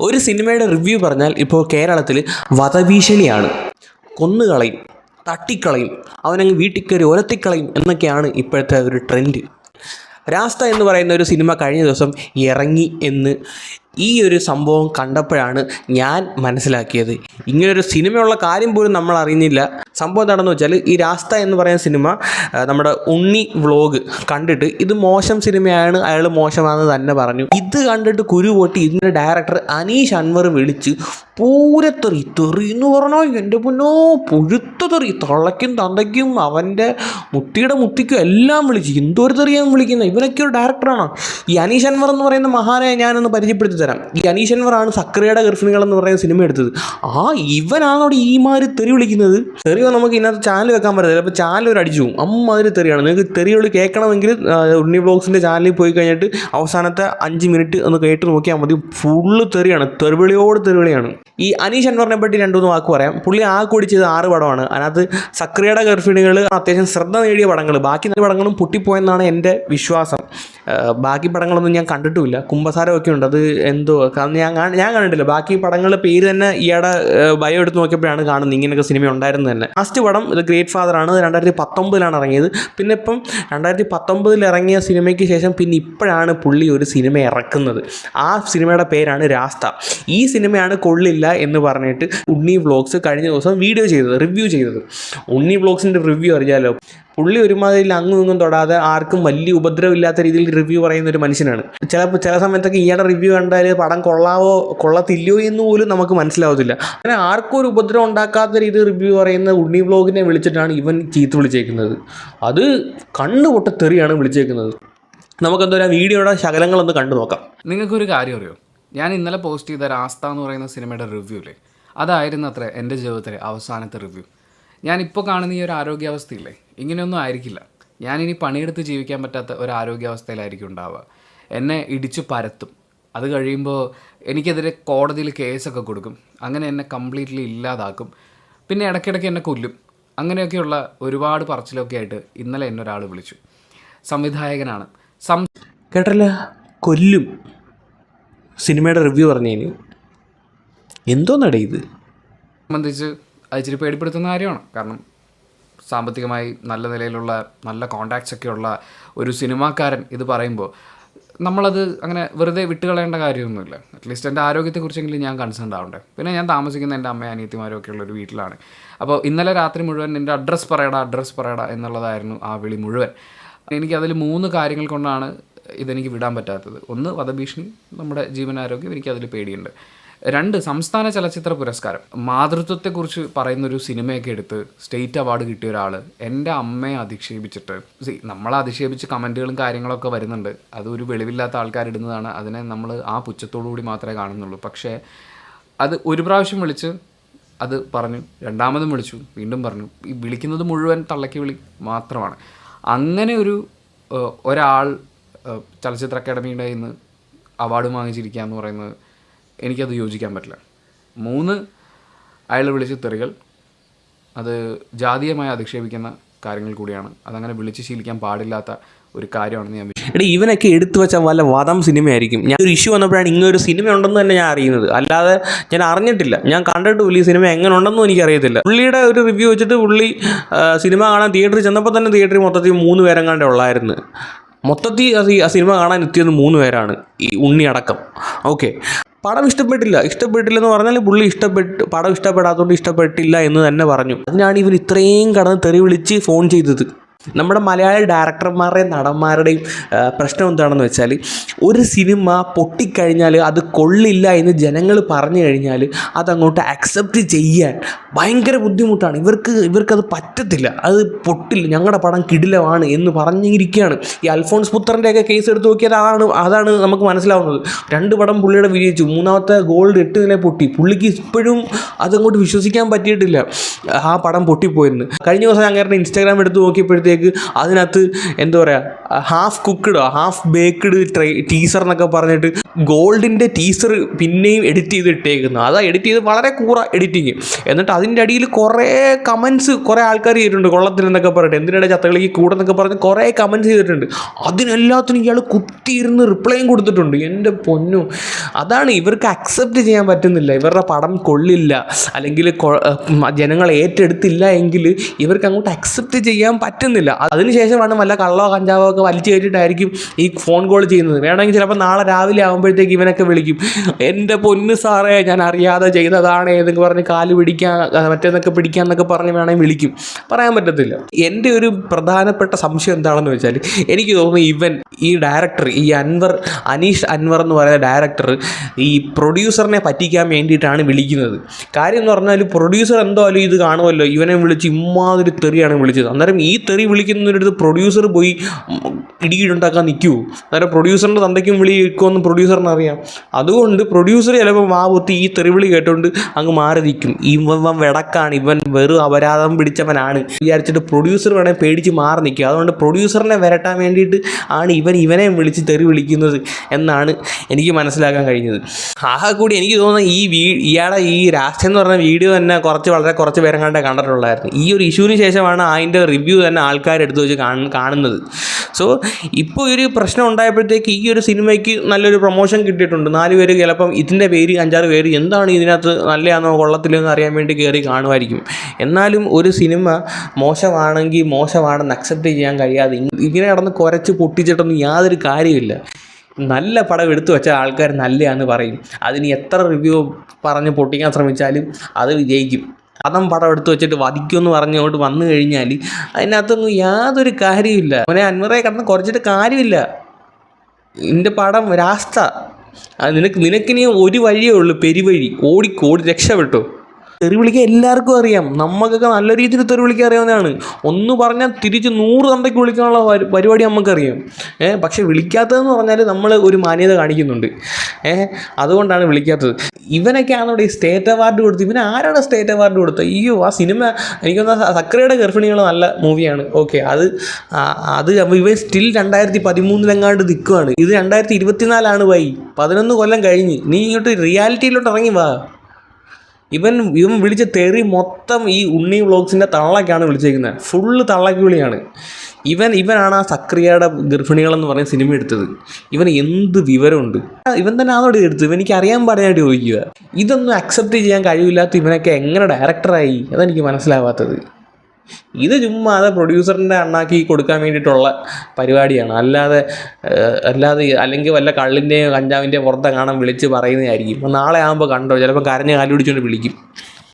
ഒരു സിനിമയുടെ റിവ്യൂ പറഞ്ഞാൽ ഇപ്പോൾ കേരളത്തിൽ വധഭീഷണിയാണ്. കൊന്നുകളയും തട്ടിക്കളയും അവനങ്ങ് വീട്ടിൽ കയറി ഒരത്തിക്കളയും എന്നൊക്കെയാണ് ഇപ്പോഴത്തെ ഒരു ട്രെൻഡ്. രാസ്ത എന്ന് പറയുന്ന ഒരു സിനിമ കഴിഞ്ഞ ദിവസം ഇറങ്ങി എന്ന് ഈ ഒരു സംഭവം കണ്ടപ്പോഴാണ് ഞാൻ മനസ്സിലാക്കിയത്. ഇങ്ങനൊരു സിനിമയുള്ള കാര്യം പോലും നമ്മൾ അറിയുന്നില്ല. സംഭവം എന്താണെന്ന് വെച്ചാൽ ഈ രാസ്ത എന്ന് പറയുന്ന സിനിമ നമ്മുടെ ഉണ്ണി വ്ളോഗ് കണ്ടിട്ട് ഇത് മോശം സിനിമയാണ് അയാൾ മോശമാണെന്ന് തന്നെ പറഞ്ഞു. ഇത് കണ്ടിട്ട് കുരു പൊട്ടി ഇതിന്റെ ഡയറക്ടർ അനീഷ് അൻവർ വിളിച്ച് പൂരത്തെറി തെറി എന്ന് പറഞ്ഞാൽ എന്റെ പൊന്നോ പുഴുത്ത തെറി തള്ളയ്ക്കും തന്തയ്ക്കും അവന്റെ മുത്തിയുടെ മുത്തിക്കും എല്ലാം വിളിച്ച് എന്തോരു തെറിയാണ് വിളിക്കുന്നത് ഇവനൊക്കെ ഒരു ഡയറക്ടറാണ് ഈ അനീഷ് അൻവർ എന്ന് പറയുന്ന മഹാനെ ഞാനൊന്ന് പരിചയപ്പെടുത്തി തരാം. ഈ അനീഷ് ആണ് സക്രിയയുടെ ഗർഭിണികൾ എന്ന് പറയുന്ന സിനിമ എടുത്തത്. ആ ഇവനാണ് ഈ മാതിരി തെറി വിളിക്കുന്നത്? തെറിയോ നമുക്ക് ഇന്നത്തെ ചാനൽ വെക്കാൻ പറ്റത്തില്ല. അപ്പോൾ ചാനൽ ഒരു അടിച്ചു പോകും. അമ്മാതിരി തെറിയാണ്. നിങ്ങൾക്ക് തെറികൾ കേൾക്കണമെങ്കിൽ ഉണ്ണി ബ്ലോഗ്സിന്റെ ചാനലിൽ പോയി കഴിഞ്ഞിട്ട് അവസാനത്തെ അഞ്ച് മിനിറ്റ് ഒന്ന് കേട്ട് നോക്കിയാൽ മതി. ഫുള്ള് തെറിയാണ്. തെറിവിളിയോട് തെറിവിളിയാണ്. ഈ അനീഷ് അൻവറിനെ പറ്റി രണ്ടു മൂന്ന് വാക്ക് പറയാം. പുള്ളി ആ കൂടി ചെയ്ത ആറ് പടമാണ്. അതിനകത്ത് സക്രിയയുടെ ഗർഭിണികൾ അത്യാവശ്യം ശ്രദ്ധ നേടിയ പടങ്ങൾ ബാക്കി നാല് പടങ്ങളും പൊട്ടിപ്പോയെന്നാണ് എന്റെ വിശ്വാസം. ബാക്കി പടങ്ങളൊന്നും ഞാൻ കണ്ടിട്ടുമില്ല. കുംഭസാരമൊക്കെ ഉണ്ട്. അത് എന്തോ കാരണം ഞാൻ ഞാൻ കണ്ടിട്ടില്ല. ബാക്കി പടങ്ങളുടെ പേര് തന്നെ ഇയാടെ ബയോ എടുത്ത് നോക്കിയപ്പോഴാണ് കാണുന്നത്. ഇങ്ങനെയൊക്കെ സിനിമ ഉണ്ടായിരുന്നു തന്നെ. ലാസ്റ്റ് പടം ഇത് ഗ്രേറ്റ് ഫാദർ ആണ്. രണ്ടായിരത്തി പത്തൊമ്പതിലാണ് ഇറങ്ങിയത്. പിന്നെ ഇപ്പം രണ്ടായിരത്തി പത്തൊമ്പതിൽ ഇറങ്ങിയ സിനിമയ്ക്ക് ശേഷം പിന്നെ ഇപ്പോഴാണ് പുള്ളി ഒരു സിനിമ ഇറക്കുന്നത്. ആ സിനിമയുടെ പേരാണ് രാസ്ത. ഈ സിനിമയാണ് കൊള്ളില്ല എന്ന് പറഞ്ഞിട്ട് ഉണ്ണി വ്ളോഗ്സ് കഴിഞ്ഞ ദിവസം വീഡിയോ ചെയ്തത് റിവ്യൂ ചെയ്തത്. ഉണ്ണി വ്ളോഗ്സിന്റെ റിവ്യൂ അറിയാലോ? പുള്ളി ഒരുമാതിരി അങ്ങും ഇങ്ങും തൊടാതെ ആർക്കും വലിയ ഉപദ്രവമില്ലാത്ത രീതിയിൽ റിവ്യൂ പറയുന്ന ഒരു മനുഷ്യനാണ്. ചിലപ്പോൾ ചില സമയത്തൊക്കെ ഇയാളുടെ റിവ്യൂ കണ്ടാൽ പടം കൊള്ളാവോ കൊള്ളത്തില്ലയോ എന്ന് പോലും നമുക്ക് മനസ്സിലാവത്തില്ല. അങ്ങനെ ആർക്കും ഒരു ഉപദ്രവം ഉണ്ടാക്കാത്ത രീതിയിൽ റിവ്യൂ പറയുന്ന ഉണ്ണി വ്ളോഗിനെ വിളിച്ചിട്ടാണ് ഇവൻ ചീത്ത വിളിച്ചേക്കുന്നത്. അത് കണ്ണു പൊട്ട തെറിയാണ് വിളിച്ചേക്കുന്നത്. നമുക്കെന്തോ ആ വീഡിയോയുടെ ശകലങ്ങളൊന്ന് കണ്ടു നോക്കാം. നിങ്ങൾക്കൊരു കാര്യം അറിയോ? ഞാൻ ഇന്നലെ പോസ്റ്റ് ചെയ്ത രാസ്ത എന്ന് പറയുന്ന സിനിമയുടെ റിവ്യൂ അല്ലേ അതായിരുന്നു അത്ര എന്റെ ജീവിതത്തിലെ അവസാനത്തെ റിവ്യൂ ഞാനിപ്പോൾ കാണുന്ന ഈ ഒരു ആരോഗ്യാവസ്ഥയില്ലേ? ഇങ്ങനെയൊന്നും ആയിരിക്കില്ല. ഞാനിനി പണിയെടുത്ത് ജീവിക്കാൻ പറ്റാത്ത ഒരു ആരോഗ്യാവസ്ഥയിലായിരിക്കും ഉണ്ടാവുക. എന്നെ ഇടിച്ചു പരത്തും. അത് കഴിയുമ്പോൾ എനിക്കെതിരെ കോടതിയിൽ കേസൊക്കെ കൊടുക്കും. അങ്ങനെ എന്നെ കംപ്ലീറ്റ്ലി ഇല്ലാതാക്കും. പിന്നെ ഇടയ്ക്കിടയ്ക്ക് എന്നെ കൊല്ലും. അങ്ങനെയൊക്കെയുള്ള ഒരുപാട് പറച്ചിലൊക്കെ ആയിട്ട് ഇന്നലെ എന്നൊരാൾ വിളിച്ചു. സംവിധായകനാണ്. സം കേട്ടല്ല? കൊല്ലും. സിനിമയുടെ റിവ്യൂ പറഞ്ഞതിന് എന്തോന്നടേ ഇത്? സംബന്ധിച്ച് അത് ഇച്ചിരി പേടിപ്പെടുത്തുന്ന കാര്യമാണ്. കാരണം സാമ്പത്തികമായി നല്ല നിലയിലുള്ള നല്ല കോണ്ടാക്ട്സ് ഒക്കെ ഉള്ള ഒരു സിനിമാക്കാരൻ ഇത് പറയുമ്പോൾ നമ്മളത് അങ്ങനെ വെറുതെ വിട്ടുകളയേണ്ട കാര്യമൊന്നുമില്ല. അറ്റ്ലീസ്റ്റ് എന്റെ ആരോഗ്യത്തെക്കുറിച്ചെങ്കിലും ഞാൻ കൺസേൺ ആവണ്ടേ. പിന്നെ ഞാൻ താമസിക്കുന്ന എന്റെ അമ്മയും അനിയത്തിമാരും ഒക്കെ ഉള്ള ഒരു വീട്ടിലാണ്. അപ്പോൾ ഇന്നലെ രാത്രി മുഴുവൻ എന്റെ അഡ്രസ്സ് പറയടാ അഡ്രസ്സ് പറയടാ എന്നുള്ളതായിരുന്നു ആ വിളി മുഴുവൻ. എനിക്കതിൽ മൂന്ന് കാര്യങ്ങൾ കൊണ്ടാണ് ഇതെനിക്ക് വിടാൻ പറ്റാത്തത്. ഒന്ന് വധഭീഷണി നമ്മുടെ ജീവനാരോഗ്യം എനിക്ക് അതിൽ പേടിയുണ്ട്. രണ്ട് സംസ്ഥാന ചലച്ചിത്ര പുരസ്കാരം. മാതൃത്വത്തെക്കുറിച്ച് പറയുന്നൊരു സിനിമയൊക്കെ എടുത്ത് സ്റ്റേറ്റ് അവാർഡ് കിട്ടിയ ഒരാൾ എന്റെ അമ്മയെ അധിക്ഷേപിച്ചിട്ട്. സി നമ്മളെ അധിക്ഷേപിച്ച് കമന്റുകളും കാര്യങ്ങളൊക്കെ വരുന്നുണ്ട്. അതൊരു വെളിവില്ലാത്ത ആൾക്കാരിടുന്നതാണ് അതിനെ നമ്മൾ ആ പുച്ഛത്തോടു കൂടി മാത്രമേ കാണുന്നുള്ളൂ. പക്ഷേ അത് ഒരു പ്രാവശ്യം വിളിച്ച് അത് പറഞ്ഞു രണ്ടാമതും വിളിച്ചു വീണ്ടും പറഞ്ഞു. ഈ വിളിക്കുന്നത് മുഴുവൻ തള്ളക്കി വിളി മാത്രമാണ്. അങ്ങനെ ഒരു ഒരാൾ ചലച്ചിത്ര അക്കാദമിയുടെ ഇന്ന് അവാർഡ് വാങ്ങിച്ചിരിക്കുക എന്ന് പറയുന്നത് എനിക്കത് യോജിക്കാൻ പറ്റില്ല. മൂന്ന് അയാൾ വിളിച്ച തെറികൾ. അത് ജാതീയമായി അധിക്ഷേപിക്കുന്ന കാര്യങ്ങൾ കൂടിയാണ്. അതങ്ങനെ വിളിച്ച് ശീലിക്കാൻ പാടില്ലാത്ത ഒരു കാര്യമാണെന്ന് ഞാൻ. എടാ ഇവനൊക്കെ എടുത്തു വെച്ച വല്ല വധം സിനിമയായിരിക്കും. ഞാൻ ഒരു ഇഷ്യൂ വന്നപ്പോഴാണ് ഇങ്ങനൊരു സിനിമ ഉണ്ടെന്ന് തന്നെ ഞാൻ അറിയുന്നത്. അല്ലാതെ ഞാൻ അറിഞ്ഞിട്ടില്ല. ഞാൻ കണ്ടിട്ട് ഈ സിനിമ എങ്ങനെ ഉണ്ടെന്നും എനിക്കറിയത്തില്ല. പുള്ളിയുടെ ഒരു റിവ്യൂ വെച്ചിട്ട് പുള്ളി സിനിമ കാണാൻ തിയേറ്ററിൽ ചെന്നപ്പോൾ തന്നെ തിയേറ്ററിൽ മൊത്തത്തിൽ മൂന്ന് പേരെങ്ങാണ്ട് ഉള്ളായിരുന്നു. മൊത്തത്തിൽ ആ സിനിമ കാണാൻ എത്തിയത് മൂന്ന് പേരാണ്. ഈ ഉണ്ണി അടക്കം. ഓക്കെ പടം ഇഷ്ടപ്പെട്ടില്ല. ഇഷ്ടപ്പെട്ടില്ലെന്ന് പറഞ്ഞാൽ പുള്ളി ഇഷ്ടപ്പെട്ട് പടം ഇഷ്ടപ്പെടാത്തതുകൊണ്ട് ഇഷ്ടപ്പെട്ടില്ല എന്ന് തന്നെ പറഞ്ഞു. അതിനാണ് ഇവൻ ഇത്രയും കടന്ന് തെറി വിളിച്ച് ഫോൺ ചെയ്തത്. നമ്മുടെ മലയാള ഡയറക്ടർമാരുടെയും നടന്മാരുടെയും പ്രശ്നം എന്താണെന്ന് വെച്ചാൽ ഒരു സിനിമ പൊട്ടിക്കഴിഞ്ഞാൽ അത് കൊള്ളില്ല എന്ന് ജനങ്ങൾ പറഞ്ഞു കഴിഞ്ഞാൽ അതങ്ങോട്ട് അക്സെപ്റ്റ് ചെയ്യാൻ ഭയങ്കര ബുദ്ധിമുട്ടാണ്. ഇവർക്ക് ഇവർക്കത് പറ്റത്തില്ല. അത് പൊട്ടില്ല. ഞങ്ങളുടെ പടം കിടിലമാണ് എന്ന് പറഞ്ഞിരിക്കുകയാണ്. ഈ അൽഫോൺസ് പുത്രന്റെയൊക്കെ കേസ് എടുത്ത് നോക്കിയാൽ അതാണ് അതാണ് നമുക്ക് മനസ്സിലാവുന്നത്. രണ്ട് പടം പുള്ളിയുടെ വിജയിച്ചു. മൂന്നാമത്തെ ഗോൾഡ് എട്ട് നില പൊട്ടി. പുള്ളിക്ക് ഇപ്പോഴും അതങ്ങോട്ട് വിശ്വസിക്കാൻ പറ്റിയിട്ടില്ല. ആ പടം പൊട്ടിപ്പോയെന്ന്. കഴിഞ്ഞ ദിവസം അങ്ങനെ ഇൻസ്റ്റാഗ്രാം എടുത്ത് നോക്കിയപ്പോഴത്തേക്ക് പറയുമ്പോഴത്തേക്ക് അതിനകത്ത് എന്താ പറയുക ഹാഫ് കുക്ക്ഡോ ഹാഫ് ബേക്ക്ഡ് ട്രൈ ടീസർ എന്നൊക്കെ പറഞ്ഞിട്ട് ഗോൾഡിന്റെ ടീസർ പിന്നെയും എഡിറ്റ് ചെയ്ത് ഇട്ടേക്കുന്നു അതാ എഡിറ്റ് ചെയ്ത് വളരെ കൂറ എഡിറ്റിങ്. എന്നിട്ട് അതിന്റെ അടിയിൽ കുറേ കമൻസ് കുറേ ആൾക്കാർ ചെയ്തിട്ടുണ്ട്. കൊള്ളത്തിനെന്നൊക്കെ പറഞ്ഞിട്ട്. എന്തിനാണ് ചത്തകളിക്ക് കൂടെന്നൊക്കെ പറഞ്ഞ് കുറേ കമൻസ് ചെയ്തിട്ടുണ്ട്. അതിനെല്ലാത്തിനും ഇയാൾ കുത്തിയിരുന്ന് റിപ്ലൈയും കൊടുത്തിട്ടുണ്ട്. എന്റെ പൊന്നു. അതാണ് ഇവർക്ക് അക്സെപ്റ്റ് ചെയ്യാൻ പറ്റുന്നില്ല. ഇവരുടെ പടം കൊള്ളില്ല. അല്ലെങ്കിൽ ജനങ്ങൾ ഏറ്റെടുത്തില്ല എങ്കിൽ ഇവർക്ക് അങ്ങോട്ട് അക്സെപ്റ്റ് ചെയ്യാൻ പറ്റുന്നില്ല. അതിനുശേഷമാണ് വല്ല കള്ളോ കഞ്ചാവോ ഒക്കെ വലിച്ചു കയറ്റിയിട്ടായിരിക്കും ഈ ഫോൺ കോൾ ചെയ്യുന്നത്. വേണമെങ്കിൽ ചിലപ്പോൾ നാളെ രാവിലെ ആകുമ്പോഴത്തേക്ക് ഇവനൊക്കെ വിളിക്കും എന്റെ പൊന്ന് സാറേ ഞാൻ അറിയാതെ ചെയ്തതാണ് എന്നൊക്കെ പറഞ്ഞ് കാൽ പിടിക്കാൻ മറ്റേന്നൊക്കെ പിടിക്കാൻ എന്നൊക്കെ പറഞ്ഞ് വേണമെങ്കിൽ വിളിക്കും. പറയാൻ പറ്റത്തില്ല. എന്റെ ഒരു പ്രധാനപ്പെട്ട സംശയം എന്താണെന്ന് വെച്ചാൽ എനിക്ക് തോന്നുന്നു ഇവൻ ഈ ഡയറക്ടർ ഈ അൻവർ അനീഷ് അൻവർ എന്ന് പറയുന്ന ഡയറക്ടർ ഈ പ്രൊഡ്യൂസറിനെ പറ്റിക്കാൻ വേണ്ടിയിട്ടാണ് വിളിക്കുന്നത്. കാര്യം എന്ന് പറഞ്ഞാൽ പ്രൊഡ്യൂസർ എന്തായാലും ഇത് കാണുമല്ലോ. ഇവനെ വിളിച്ച് ഇമ്മാതിരി തെറിയാണ് വിളിച്ചത്. അന്നേരം ഈ തെറി വിളിക്കുന്നതിനടുത്ത് പ്രൊഡ്യൂസർ പോയി ഇടിയിടുണ്ടാക്കാൻ നിൽക്കുമോ അന്നേരം പ്രൊഡ്യൂസറിന്റെ തന്തയ്ക്കും വിളി കേൾക്കുമെന്ന് പ്രൊഡ്യൂസറിന് അറിയാം. അതുകൊണ്ട് പ്രൊഡ്യൂസർ ചിലപ്പോൾ മാവൊത്തി ഈ തെറിവിളി കേട്ടുകൊണ്ട് അങ്ങ് മാറി നിൽക്കും. ഇവൻ വെടക്കാണ് ഇവൻ വെറും അപരാധം പിടിച്ചവനാണ്. വിചാരിച്ചിട്ട് പ്രൊഡ്യൂസർ വേണേൽ പേടിച്ച് മാറി നിൽക്കും. അതുകൊണ്ട് പ്രൊഡ്യൂസറിനെ വരട്ടാൻ വേണ്ടിയിട്ട് ആണ് ഇവൻ ഇവനെ വിളിച്ച് തെറി വിളിക്കുന്നത് എന്നാണ് എനിക്ക് മനസ്സിലാക്കാൻ കഴിഞ്ഞത്. ആകെ കൂടി എനിക്ക് തോന്നുന്നത് ഈ വീ ഇയാളെ ഈ രാഷ്ട്രം എന്ന് പറഞ്ഞ വീഡിയോ തന്നെ കുറച്ച് വളരെ കുറച്ച് പേരെങ്ങാണ്ടേ കണ്ടേ കണ്ടിട്ടുള്ളായിരുന്നു. ഈ ഒരു ഇഷ്യൂവിന് ശേഷമാണ് അതിന്റെ റിവ്യൂ തന്നെ ആൾക്കാരെടുത്ത് വെച്ച് കാണുന്നത്. സോ ഇപ്പോൾ ഒരു പ്രശ്നം ഉണ്ടായപ്പോഴത്തേക്ക് ഈ ഒരു സിനിമയ്ക്ക് നല്ലൊരു പ്രൊമോഷൻ കിട്ടിയിട്ടുണ്ട്. നാല് പേര് ചിലപ്പം ഇതിന്റെ പേര് അഞ്ചാറ് പേര് എന്താണ് ഇതിനകത്ത് നല്ലതാണോ കൊള്ളത്തില്ലെന്ന് അറിയാൻ വേണ്ടി കയറി കാണുമായിരിക്കും. എന്നാലും ഒരു സിനിമ മോശമാണെങ്കിൽ മോശമാണെന്ന് അക്സെപ്റ്റ് ചെയ്യാൻ കഴിയാതെ ഇങ്ങനെ കിടന്ന് കുരച്ച് പൊട്ടിച്ചിട്ടൊന്നും യാതൊരു കാര്യമില്ല. നല്ല പടം എടുത്തു വെച്ച ആൾക്കാർ നല്ലതാണെന്ന് പറയും. അതിന് എത്ര റിവ്യൂ പറഞ്ഞ് പൊട്ടിക്കാൻ ശ്രമിച്ചാലും അത് വിജയിക്കും. അതം പടം എടുത്തു വെച്ചിട്ട് വധിക്കുമെന്ന് പറഞ്ഞുകൊണ്ട് വന്നു കഴിഞ്ഞാൽ അതിനകത്തൊന്നും യാതൊരു കാര്യമില്ല അവനെ അൻവറെ കടന്ന് കുറച്ചിട്ട് കാര്യമില്ല. എന്റെ പടം രാസ്ത. നിനക്ക് നിനക്കിനി ഒരു വഴിയേ ഉള്ളൂ പെരുവഴി. ഓടിക്കോടി രക്ഷപ്പെട്ടു. തെറി വിളിക്കാൻ എല്ലാവർക്കും അറിയാം. നമുക്കൊക്കെ നല്ല രീതിയിൽ തെറി വിളിക്കാൻ അറിയാവുന്നതാണ്. ഒന്ന് പറഞ്ഞാൽ തിരിച്ച് നൂറ് തന്തയ്ക്ക് വിളിക്കാനുള്ള പരിപാടി നമുക്കറിയാം ഏഹ് പക്ഷെ വിളിക്കാത്തതെന്ന് പറഞ്ഞാൽ നമ്മൾ ഒരു മാന്യത കാണിക്കുന്നുണ്ട്. ഏഹ് അതുകൊണ്ടാണ് വിളിക്കാത്തത്. ഇവനൊക്കെയാണ് ഈ സ്റ്റേറ്റ് അവാർഡ് കൊടുത്തത് ഇവന് ആരാണ് സ്റ്റേറ്റ് അവാർഡ് കൊടുത്തത് അയ്യോ ആ സിനിമ എനിക്കൊന്ന് സക്രയുടെ ഗർഭിണികൾ നല്ല മൂവിയാണ്. ഓക്കെ അത് അത് അപ്പോൾ ഇവൻ സ്റ്റിൽ രണ്ടായിരത്തി പതിമൂന്നിലെങ്ങാണ്ട് നിൽക്കുവാണ് ഇത് രണ്ടായിരത്തി ഇരുപത്തിനാലാണ് വൈ. പതിനൊന്ന് കൊല്ലം കഴിഞ്ഞ്. നീ ഇങ്ങോട്ട് റിയാലിറ്റിയിലോട്ട് ഇറങ്ങി വാ. ഇവൻ ഇവൻ വിളിച്ച തെറി മൊത്തം ഈ ഉണ്ണി വ്ളോഗ്സിന്റെ തള്ളക്കാണ് വിളിച്ചേക്കുന്നത് ഫുള്ള് തള്ളക്ക് വിളിയാണ് ഇവൻ ഇവനാണ് ആ സക്രിയയുടെ ഗർഭിണികളെന്ന് പറയുന്ന സിനിമ എടുത്തത്. ഇവൻ എന്ത് വിവരമുണ്ട്? ഇവൻ തന്നെ ആണോട് എടുത്തത് എനിക്ക് അറിയാൻ പറയാനായിട്ട് ചോദിക്കുക ഇതൊന്നും അക്സെപ്റ്റ് ചെയ്യാൻ കഴിവില്ലാത്ത ഇവനൊക്കെ എങ്ങനെ ഡയറക്ടറായി അതെനിക്ക് മനസ്സിലാവാത്തത്. ഇത് ചുമ്മാ അത് പ്രൊഡ്യൂസറിന്റെ അണ്ണാക്കി കൊടുക്കാൻ വേണ്ടിയിട്ടുള്ള പരിപാടിയാണ്. അല്ലാതെ അല്ലാതെ അല്ലെങ്കിൽ വല്ല കള്ളിന്റെയോ കഞ്ചാവിന്റെയോ പുറത്തെ കാണാൻ വിളിച്ച് പറയുന്നതായിരിക്കും. നാളെ ആകുമ്പോൾ കണ്ടോ? ചിലപ്പോൾ കരഞ്ഞ് കാലുപിടിച്ചുകൊണ്ട് വിളിക്കും.